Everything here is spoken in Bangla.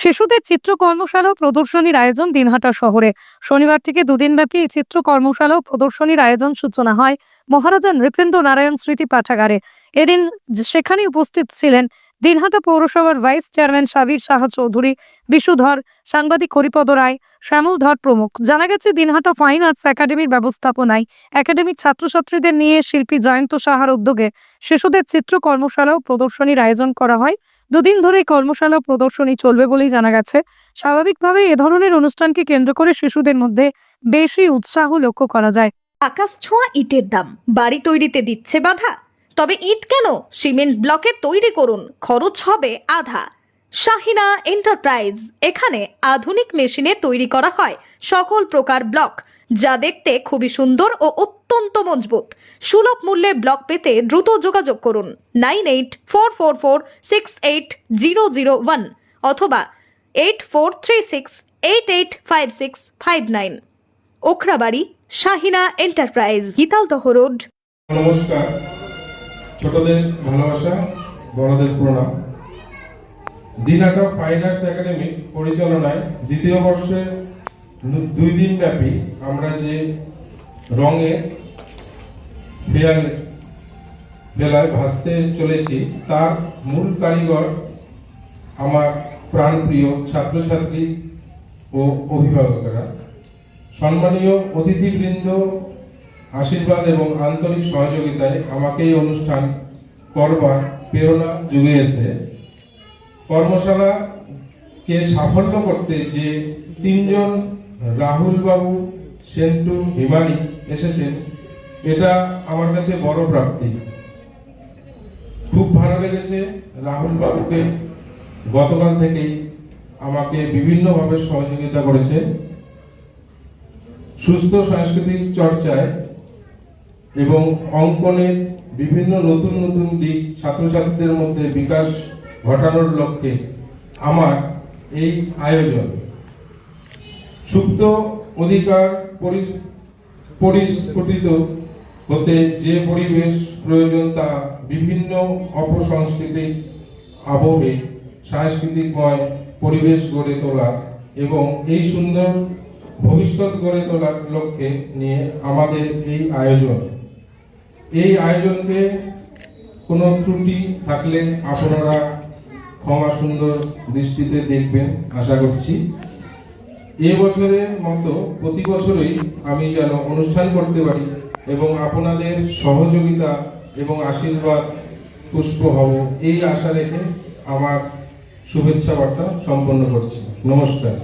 শিশুদের চিত্র কর্মশালা প্রদর্শনীর আয়োজন দিনহাটা শহরে। শনিবার থেকে দুদিনব্যাপী চিত্র কর্মশালা ও প্রদর্শনীর আয়োজন সূচনা হয় মহারাজা নৃপেন্দ্র নারায়ণ স্মৃতি পাঠাগারে। এদিন সেখানে উপস্থিত ছিলেন দিনহাটা পৌরসভার ভাইস চেয়ারম্যান সাবির সাহা চৌধুরী, বিশুধর, সাংবাদিক হরিপদ রায়, শ্যামল ধর প্রমুখ। জানা গেছে, দিনহাটা ফাইন আর্টস একাডেমির ব্যবস্থাপনায় একাডেমির ছাত্রছাত্রীদের নিয়ে শিল্পী জয়ন্ত সাহার উদ্যোগে শিশুদের চিত্র কর্মশালা ও প্রদর্শনীর আয়োজন করা হয় দুদিন ধরে কর্মশালা প্রদর্শনী চলবে বলেই জানা গেছে। স্বাভাবিকভাবে এ ধরনের অনুষ্ঠানকে কেন্দ্র করে শিশুদের মধ্যে বেশি উৎসাহ লক্ষ্য করা যায়। আকাশ ছোঁয়া ইটের দাম, বাড়ি তৈরিতে দিচ্ছে বাধা। তবে ইট কেন? সিমেন্ট ব্লকে তৈরি করুন, খরচ হবে আধা। শাহিনা এন্টারপ্রাইজ, এখানে আধুনিক মেশিনে তৈরি করা হয় সকল প্রকার ব্লক। যা দেখতে খুবই সুন্দর ও অত্যন্ত মজবুত। সুলভ মূল্যে ব্লক পেতে দ্রুত যোগাযোগ করুন nine eight four four four six eight zero zero one অথবা eight four three six eight eight five six five nine. Okhrabari, Shahina enterprise, Gitaldaha road. নমস্কার। ছোটদের ভালোবাসা, বড়দের প্রণাম। দিনাটা ফাইন আর্টস একাডেমি পরিচালনায় দ্বিতীয় বর্ষের দুই দিন ব্যাপী আমরা যে রঙে ফেয়ার বেলায় ভাসতে চলেছি, তার মূল কারিগর আমার প্রাণপ্রিয় ছাত্রছাত্রী ও অভিভাবকরা। সম্মানীয় অতিথিবৃন্দ, আশীর্বাদ এবং আন্তরিক সহযোগিতায় আমাকে এই অনুষ্ঠান করবার প্রেরণা জুগিয়েছে। কর্মশালাকে সাফল্য করতে যে তিনজন রাহুল বাবু সেন্টু হিমানি এসেছেন। এটা আমার কাছে বড় প্রাপ্তি। খুব ভালো লেগেছে রাহুল বাবুকে গতকাল থেকেই আমাকে বিভিন্নভাবে সহযোগিতা করেছে। সুস্থ সাংস্কৃতিক চর্চায় এবং অঙ্কনের বিভিন্ন নতুন নতুন দিক ছাত্রছাত্রীদের মধ্যে বিকাশ ঘটানোর লক্ষ্যে আমার এই আয়োজন। সুপ্ত অধিকার পরি- পরিস্ফুটিত হতে যে পরিবেশ প্রয়োজন তা বিভিন্ন অপসংস্কৃতিক আবহে সাংস্কৃতিকময় পরিবেশ গড়ে তোলা এবং এই সুন্দর ভবিষ্যৎ গড়ে তোলার লক্ষ্যে নিয়ে আমাদের এই আয়োজন। এই আয়োজনকে কোনো ত্রুটি থাকলে আপনারা ক্ষমা সুন্দর দৃষ্টিতে দেখবেন, আশা করছি। এ বছরের মতো প্রতি বছরই আমি যেন অনুষ্ঠান করতে পারি এবং আপনাদের সহযোগিতা এবং আশীর্বাদ পুষ্প হব। এই আশা রেখে আমার শুভেচ্ছা বার্তা সম্পন্ন করছি। নমস্কার।